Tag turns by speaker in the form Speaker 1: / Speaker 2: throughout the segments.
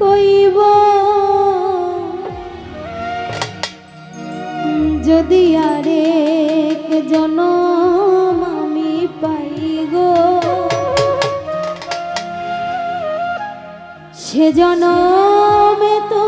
Speaker 1: কইব। যদি আরেক জনম আমি পাই সে জনমে তো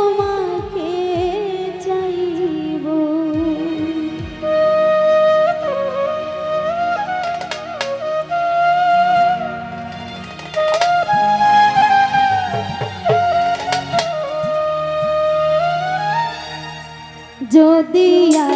Speaker 1: দিয়া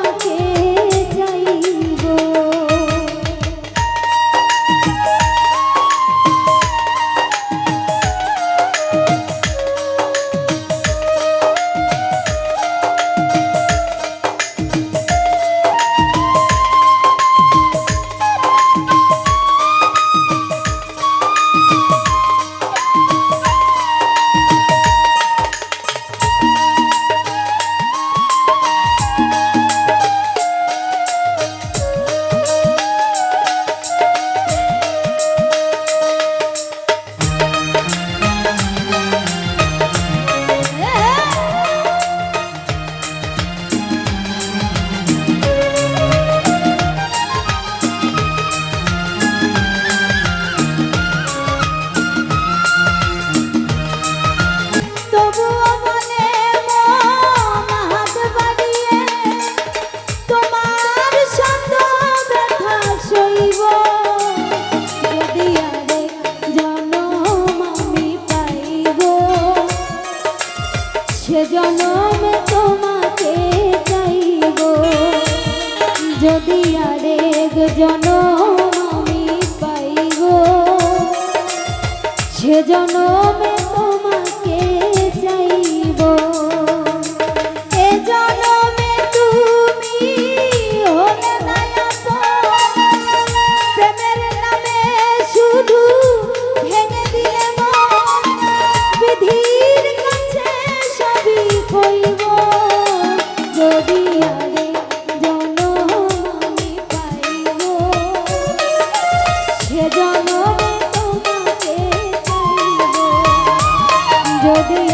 Speaker 1: যদি আরেক জনম আমি পাইব সে Hare